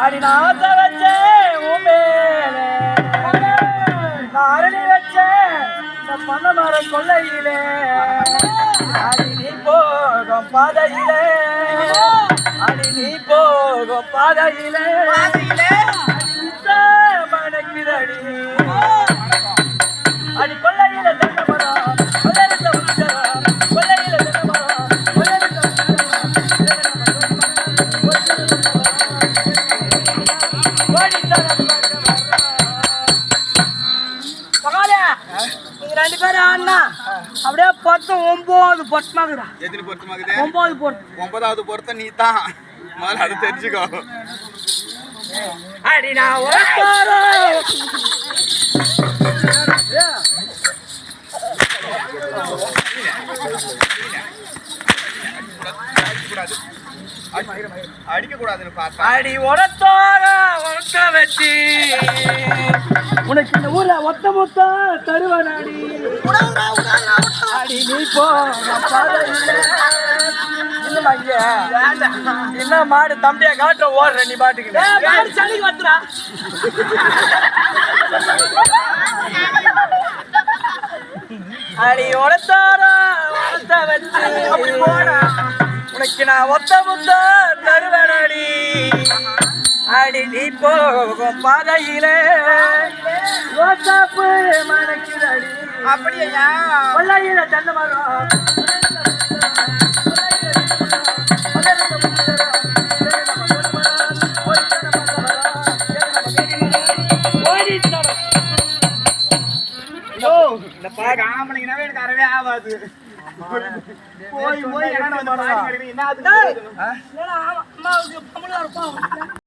அடி நான் வச்சேன் உன் மேலே நான் அரணி வச்சேன் இந்த பண்ண மர கொள்ளையிலே அடி நீ போகும் பாதையிலே. அடி நீ போகும் பாதையிலே மணக்கிறடி ரெண்டு பேரும் ஆடினா அப்படியே பொருத்தம் ஒன்பது பொருத்தமாக்குடா எத்தனை பொருத்தமாகுது ஒன்பது பொருத்தம் ஒன்பதாவது பொருத்தம் நீ தான் முதல்ல அதை தெரிஞ்சுக்கோ. அடி நான் உழைப்பாரோ கூடாது அடிக்க கூடாதுன்னு பார்த்தா. அடி உடத்தோர உடத்த வச்சு. உனக்கு இந்த ஊர்ல ஒத்த மொத்த தருவனாடி அடி. நீ. என்ன மாடு தம்பியா காட்டுற ஓடுற நீ பாட்டுக்கு? சளிக்கு வந்துடா அடி உடத்தோர உடத்த வச்சு. அப்படி போடா. உனக்கு நான் ஒத்த முத்த தருவனடி அடி நீ போகும் பாதையிலே ரோசாப்பு மணக்கிறடி அப்படியா கொள்ளையில தென்னை மரம் இந்த பாட்டு ஆம்பளைங்கனாவே எனக்கு அறவே ஆகாது போய் போய் என்ன? என்ன? அம்மாவுக்கு பொம்பளை இருப்பா